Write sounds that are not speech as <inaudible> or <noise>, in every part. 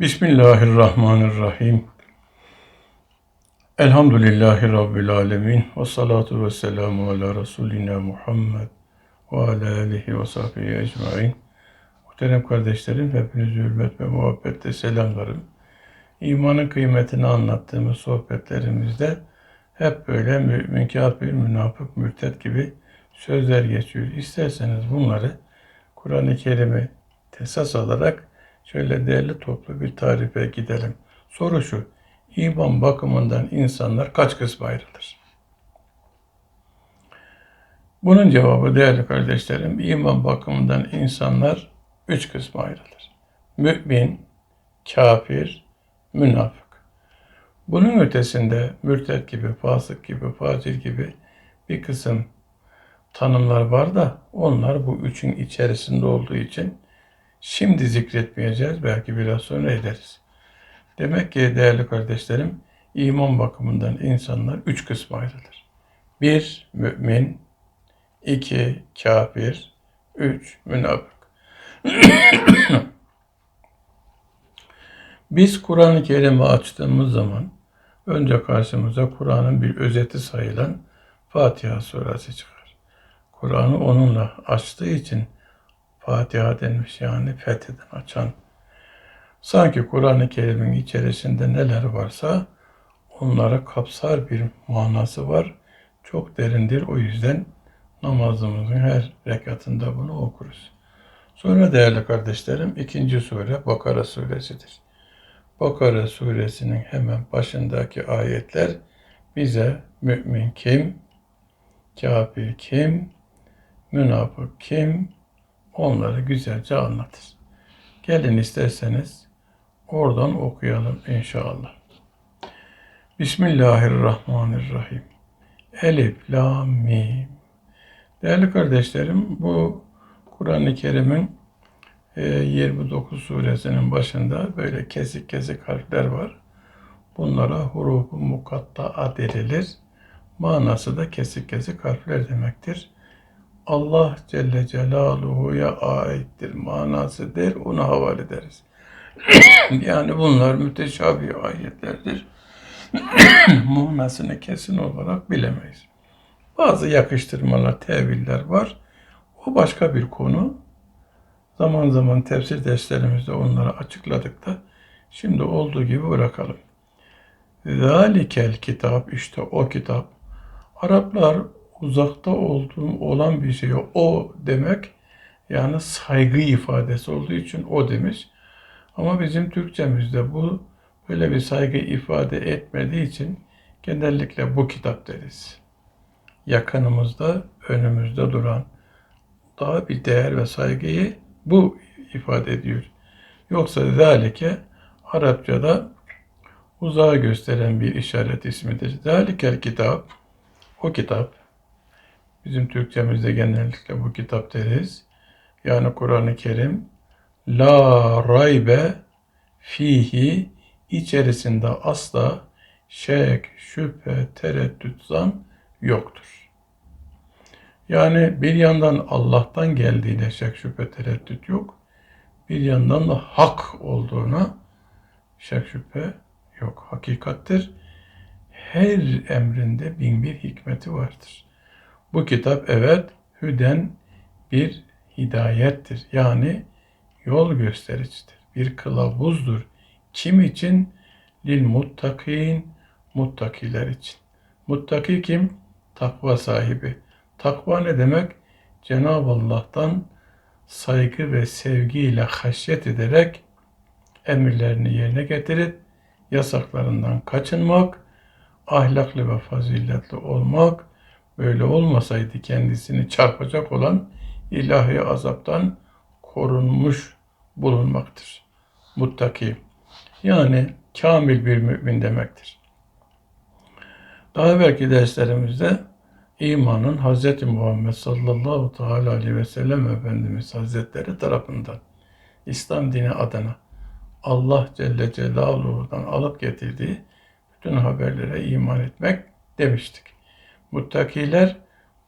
Bismillahirrahmanirrahim. Elhamdülillahi Rabbil alemin. Ve salatu ve selamu ala Resulina Muhammed ve ala alihi ve sahbihi ecmain. Muhterem kardeşlerim, hepinizi hürmet ve muhabbetle selamlarım. İmanın kıymetini anlattığımız sohbetlerimizde hep böyle mümin, kafir, münafık, mürtet gibi sözler geçiyor. İsterseniz bunları Kur'an-ı Kerim'i tesas alarak şöyle değerli toplu bir tarife gidelim. Soru şu, iman bakımından insanlar kaç kısma ayrılır? Bunun cevabı değerli kardeşlerim, iman bakımından insanlar üç kısma ayrılır. Mümin, kafir, münafık. Bunun ötesinde mürtet gibi, fasık gibi, facir gibi bir kısım tanımlar var da onlar bu üçün içerisinde olduğu için şimdi zikretmeyeceğiz. Belki biraz sonra ederiz. Demek ki değerli kardeşlerim iman bakımından insanlar üç kısma ayrılır. Bir, mümin. iki kafir. Üç, münafık. <coughs> Biz Kur'an-ı Kerim'i açtığımız zaman önce karşımıza Kur'an'ın bir özeti sayılan Fatiha suresi çıkar. Kur'an'ı onunla açtığı için Fatiha denmiş yani fetheden açan. Sanki Kur'an-ı Kerim'in içerisinde neler varsa onları kapsar bir manası var. Çok derindir. O yüzden namazımızın her rekatında bunu okuruz. Sonra değerli kardeşlerim ikinci sure Bakara suresidir. Bakara suresinin hemen başındaki ayetler bize mümin kim, kafir kim, münafık kim onları güzelce anlatır. Gelin isterseniz oradan okuyalım inşallah. Bismillahirrahmanirrahim. Elif, la, mim. Değerli kardeşlerim bu Kur'an-ı Kerim'in 29 e, suresinin başında böyle kesik kesik harfler var. Bunlara hurufu mukatta'a denilir. Manası da kesik kesik harfler demektir. Allah Celle Celaluhu'ya aittir manasıdır. Ona havale ederiz. <coughs> yani bunlar müteşabih ayetlerdir. <coughs> Manasını kesin olarak bilemeyiz. Bazı yakıştırmalar, teviller var. O başka bir konu. Zaman zaman tefsir derslerimizde onları açıkladık da şimdi olduğu gibi bırakalım. Zalikel kitap işte o kitap. Araplar uzakta olduğum olan bir şey o demek yani saygı ifadesi olduğu için o demiş. Ama bizim Türkçemizde bu böyle bir saygı ifade etmediği için genellikle bu kitap deriz. Yakınımızda, önümüzde duran daha bir değer ve saygıyı bu ifade ediyor. Yoksa zalike Arapçada uzağa gösteren bir işaret ismidir. Zalikel kitap, o kitap, bizim Türkçemizde genellikle bu kitap deriz. Yani Kur'an-ı Kerim, la raybe fihi, içerisinde asla şek, şüphe, tereddüt, zan yoktur. Yani bir yandan Allah'tan geldiğine şek şüphe tereddüt yok. Bir yandan da hak olduğuna şek şüphe yok. Hakikattir. Her emrinde bin bir hikmeti vardır. Bu kitap evet hüden bir hidayettir. Yani yol göstericidir. Bir kılavuzdur. Kim için? Lil muttakin, muttakiler için. Muttaki kim? Takva sahibi. Takva ne demek? Cenab-ı Allah'tan saygı ve sevgiyle haşyet ederek emirlerini yerine getirip yasaklarından kaçınmak, ahlaklı ve faziletli olmak, böyle olmasaydı kendisini çarpacak olan ilahi azaptan korunmuş bulunmaktır. Muttaki yani kamil bir mümin demektir. Daha belki derslerimizde imanın Hz. Muhammed sallallahu teala aleyhi ve sellem Efendimiz Hazretleri tarafından İslam dini adına Allah Celle Celaluhu'dan alıp getirdiği bütün haberlere iman etmek demiştik. Muttakiler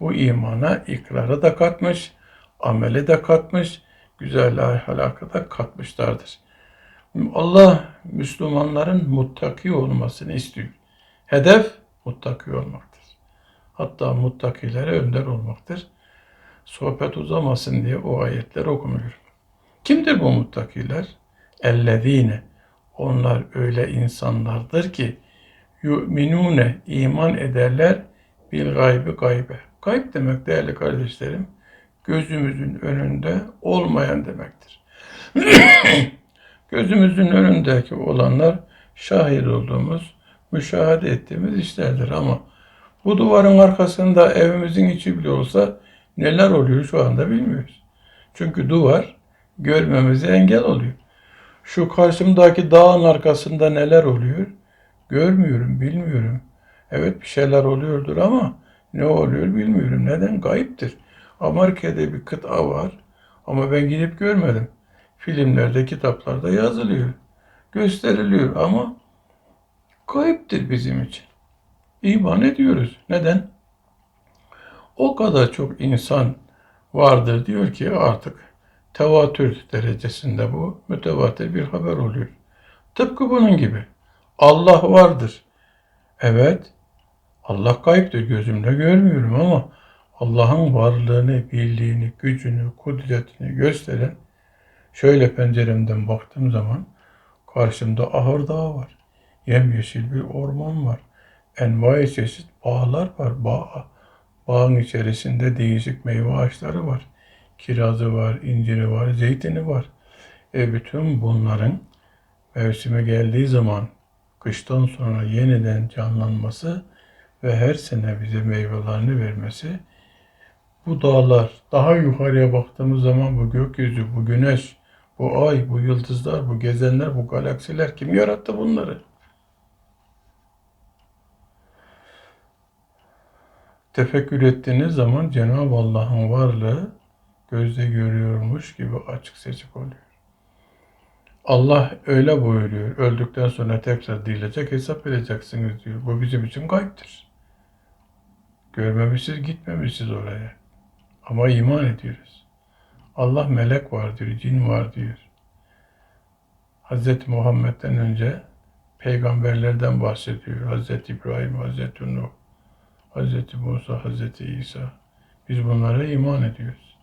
bu imana ikrarı da katmış, ameli de katmış, güzel ahlakı da katmışlardır. Allah Müslümanların muttaki olmasını istiyor. Hedef muttaki olmaktır. Hatta muttakilere önder olmaktır. Sohbet uzamasın diye o ayetler okumuyor. Kimdir bu muttakiler? Ellezine. Onlar öyle insanlardır ki yu'minune iman ederler bil gaybi gaybe. Gayb demek değerli kardeşlerim gözümüzün önünde olmayan demektir. <clears throat> gözümüzün önündeki olanlar şahit olduğumuz, müşahede ettiğimiz işlerdir ama bu duvarın arkasında evimizin içi bile olsa neler oluyor şu anda bilmiyoruz. Çünkü duvar görmemize engel oluyor. Şu karşımdaki dağın arkasında neler oluyor? Görmüyorum, bilmiyorum. Evet bir şeyler oluyordur ama ne oluyor bilmiyorum. Neden? Gayiptir. Amerika'da bir kıta var ama ben gidip görmedim. Filmlerde, kitaplarda yazılıyor. Gösteriliyor ama kayıptır bizim için. İman ediyoruz. Neden? O kadar çok insan vardır diyor ki artık tevatür derecesinde bu mütevatir bir haber oluyor. Tıpkı bunun gibi. Allah vardır. Evet, Allah kayıptır gözümle görmüyorum ama Allah'ın varlığını, birliğini, gücünü, kudretini gösteren şöyle penceremden baktığım zaman karşımda Ahır Dağı var. Yemyeşil bir orman var. Envai çeşit bağlar var. Bağ, bağın içerisinde değişik meyve ağaçları var. Kirazı var, inciri var, zeytini var. E bütün bunların mevsimi geldiği zaman kıştan sonra yeniden canlanması ve her sene bize meyvelerini vermesi bu dağlar daha yukarıya baktığımız zaman bu gökyüzü, bu güneş, bu ay, bu yıldızlar, bu gezenler, bu galaksiler kim yarattı bunları? Tefekkür ettiğiniz zaman Cenab-ı Allah'ın varlığı gözde görüyormuş gibi açık seçik oluyor. Allah öyle buyuruyor. Öldükten sonra tekrar dirilecek, hesap edeceksiniz diyor. Bu bizim için gayiptir. Görmemişiz, gitmemişiz oraya. Ama iman ediyoruz. Allah melek var diyor, cin var diyor. Hz. Muhammed'den önce peygamberlerden bahsediyor. Hz. İbrahim, Hz. Nuh, Hz. Musa, Hz. İsa. Biz bunlara iman ediyoruz.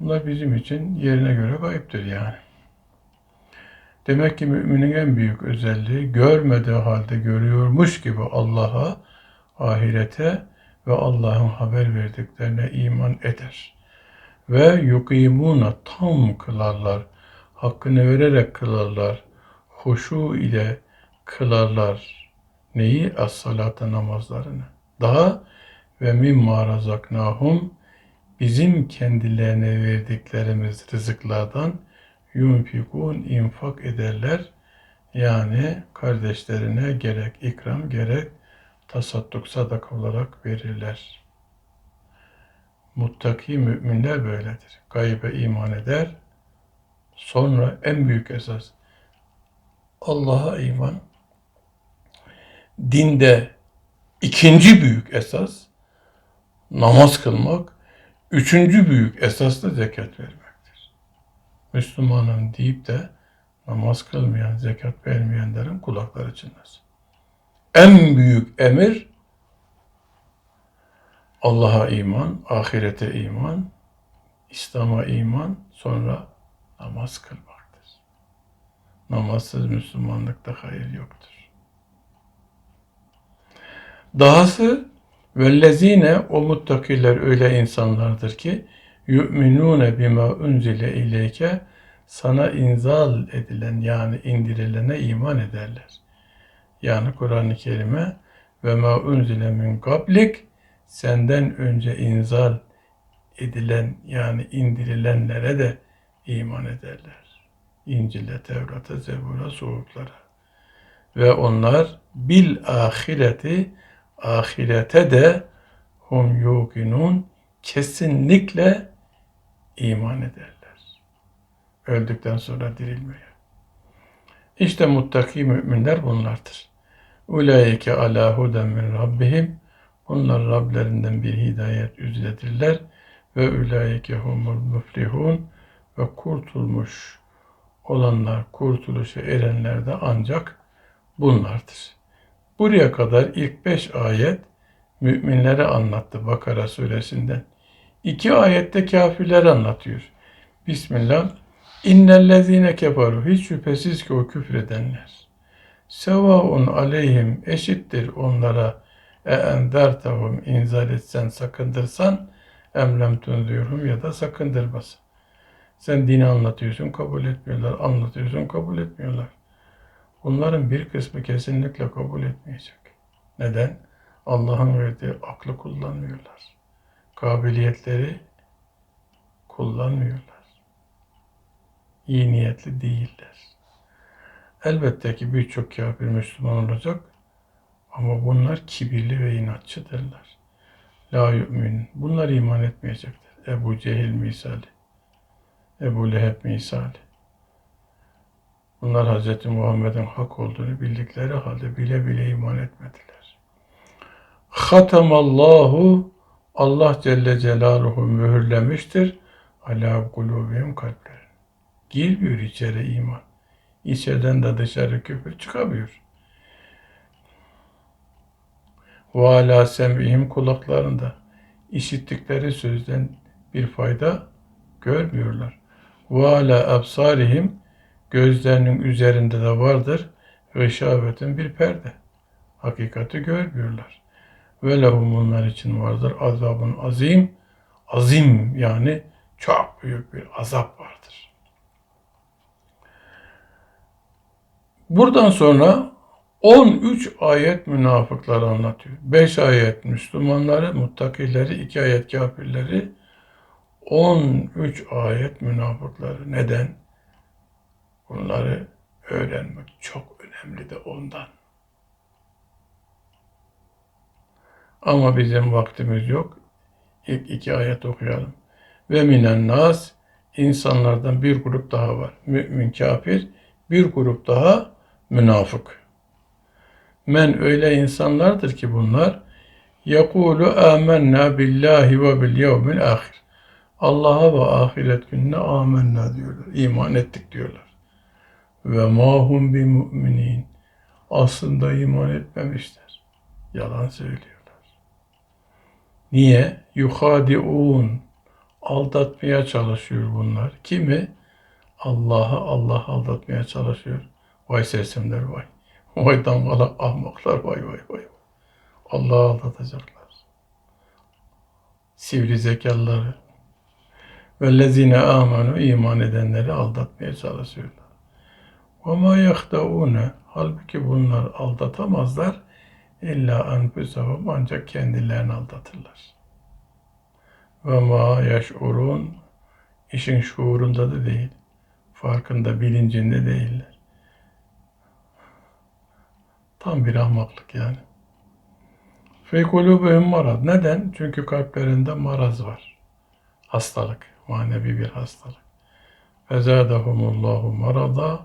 Bunlar bizim için yerine göre kayıptır yani. Demek ki müminin en büyük özelliği görmediği halde görüyormuş gibi Allah'a, ahirete ve Allah'ın haber verdiklerine iman eder. Ve yukimuna tam kılarlar, hakkını vererek kılarlar, huşu ile kılarlar. Neyi? As-salata namazlarını. Daha ve mimma razaknahum bizim kendilerine verdiklerimiz rızıklardan yunfikun infak ederler. Yani kardeşlerine gerek ikram gerek tasadduk sadaka olarak verirler. Muttaki müminler böyledir. Gaybe iman eder. Sonra en büyük esas Allah'a iman. Dinde ikinci büyük esas namaz kılmak. Üçüncü büyük esas da zekat vermektir. Müslümanın deyip de namaz kılmayan, zekat vermeyenlerin kulakları çınlasın en büyük emir Allah'a iman, ahirete iman, İslam'a iman, sonra namaz kılmaktır. Namazsız Müslümanlıkta hayır yoktur. Dahası vellezine o muttakiler öyle insanlardır ki yu'minune bima unzile ileyke sana inzal edilen yani indirilene iman ederler yani Kur'an-ı Kerim'e ve ma unzile min kablik senden önce inzal edilen yani indirilenlere de iman ederler. İncil'e, Tevrat'a, Zebur'a, soğuklara. Ve onlar bil ahireti ahirete de hum yukinun kesinlikle iman ederler. Öldükten sonra dirilmeye. İşte muttaki müminler bunlardır. Ulaike ala huden min rabbihim. Onlar Rablerinden bir hidayet üzeredirler. Ve ulaike humul muflihun. Ve kurtulmuş olanlar, kurtuluşa erenler de ancak bunlardır. Buraya kadar ilk beş ayet müminleri anlattı Bakara suresinden. İki ayette kafirleri anlatıyor. Bismillah. İnnellezine kefaru. Hiç şüphesiz ki o küfredenler. Sevaun aleyhim eşittir onlara. E endertehum inzar etsen sakındırsan emlem tunzuyurum ya da sakındırmasın. Sen dini anlatıyorsun kabul etmiyorlar. Anlatıyorsun kabul etmiyorlar. Bunların bir kısmı kesinlikle kabul etmeyecek. Neden? Allah'ın verdiği aklı kullanmıyorlar. Kabiliyetleri kullanmıyorlar. İyi niyetli değiller. Elbette ki birçok kafir Müslüman olacak ama bunlar kibirli ve inatçıdırlar. La yu'min. Bunlar iman etmeyecektir. Ebu Cehil misali. Ebu Leheb misali. Bunlar Hz. Muhammed'in hak olduğunu bildikleri halde bile bile iman etmediler. Hatamallahu Allah Celle Celaluhu mühürlemiştir. Ala kulubihim kalplerin. Girmiyor içeri iman. İçeriden de dışarı küfür çıkamıyor. Ve ala sem'ihim kulaklarında işittikleri sözden bir fayda görmüyorlar. Ve ala absarihim gözlerinin üzerinde de vardır gışavetin bir perde. Hakikati görmüyorlar. Ve lehum bunlar için vardır azabın azim. Azim yani çok büyük bir azap vardır. Buradan sonra 13 ayet münafıkları anlatıyor. 5 ayet Müslümanları, muttakileri, 2 ayet kafirleri, 13 ayet münafıkları. Neden? Bunları öğrenmek çok önemli de ondan. Ama bizim vaktimiz yok. İlk iki ayet okuyalım. Ve minen nas insanlardan bir grup daha var. Mümin kafir, bir grup daha münafık. Men öyle insanlardır ki bunlar yakulu amennâ billahi ve bil yevmil ahir. Allah'a ve ahiret gününe amennâ diyorlar. İman ettik diyorlar. Ve mahum bi müminin. Aslında iman etmemişler. Yalan söylüyorlar. Niye? Yuhadiun. Aldatmaya çalışıyor bunlar. Kimi? Allah'ı Allah aldatmaya çalışıyor. Vay sesimler vay. Vay damgalak ahmaklar vay vay vay. Allah'ı aldatacaklar. Sivri zekalıları. Vellezine amanu iman edenleri aldatmaya çalışıyorlar. Ve ma yahdaune halbuki bunlar aldatamazlar. İlla enfusahum ancak kendilerini aldatırlar. Ve ma yaşurun işin şuurunda da değil. Farkında, bilincinde değiller. Tam bir ahmaklık yani. Fe kulubihim marad. Neden? Çünkü kalplerinde maraz var. Hastalık. Manevi bir hastalık. Fezadahumullahu marada.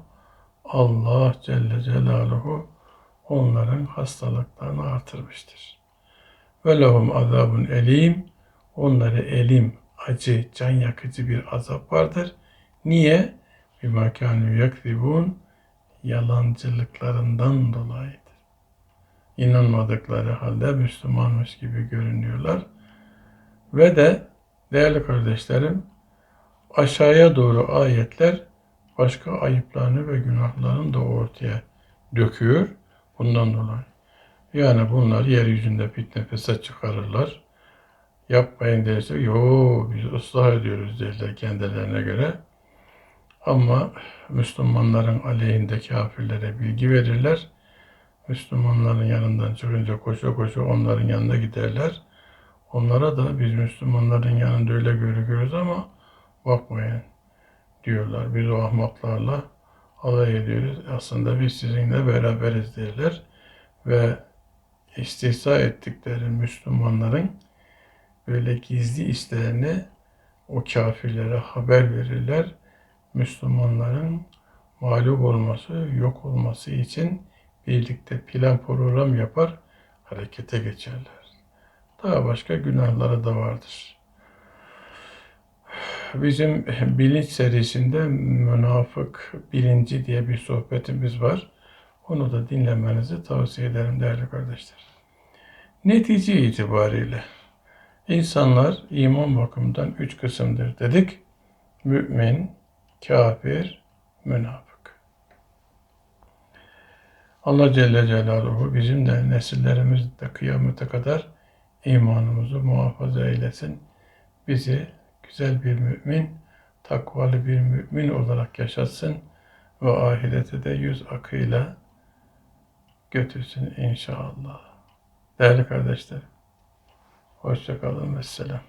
Allah Celle Celaluhu onların hastalıklarını artırmıştır. Ve lehum azabun elim. Onları elim, acı, can yakıcı bir azap vardır. Niye? Bima kânû yakzibûn. Yalancılıklarından dolayıdır. İnanmadıkları halde Müslümanmış gibi görünüyorlar. Ve de değerli kardeşlerim aşağıya doğru ayetler başka ayıplarını ve günahlarını da ortaya döküyor. Bundan dolayı. Yani bunlar yeryüzünde fitne fesat çıkarırlar. Yapmayın derse, yo biz ıslah ediyoruz derler kendilerine göre. Ama Müslümanların aleyhinde kafirlere bilgi verirler. Müslümanların yanından çıkınca koşu koşu onların yanına giderler. Onlara da biz Müslümanların yanında öyle görüyoruz ama bakmayın diyorlar. Biz o ahmaklarla alay ediyoruz. Aslında biz sizinle beraberiz derler. Ve istihza ettikleri Müslümanların böyle gizli işlerini o kafirlere haber verirler. Müslümanların mağlup olması, yok olması için birlikte plan program yapar, harekete geçerler. Daha başka günahları da vardır. Bizim bilinç serisinde münafık bilinci diye bir sohbetimiz var. Onu da dinlemenizi tavsiye ederim değerli kardeşler. Netice itibariyle insanlar iman bakımından üç kısımdır dedik. Mümin, kafir, münafık. Allah Celle Celaluhu bizim de nesillerimiz de kıyamete kadar imanımızı muhafaza eylesin. Bizi güzel bir mümin, takvalı bir mümin olarak yaşatsın ve ahirete de yüz akıyla götürsün inşallah. Değerli kardeşlerim, hoşça kalın ve selam.